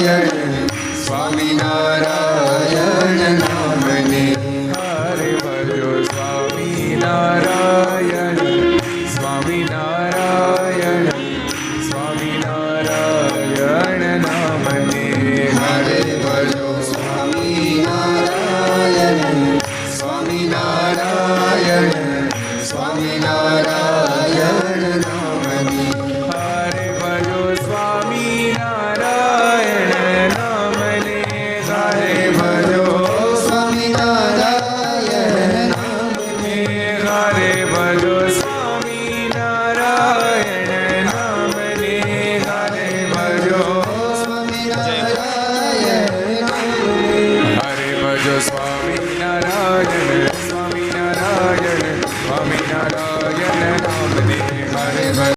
yeah, yeah. just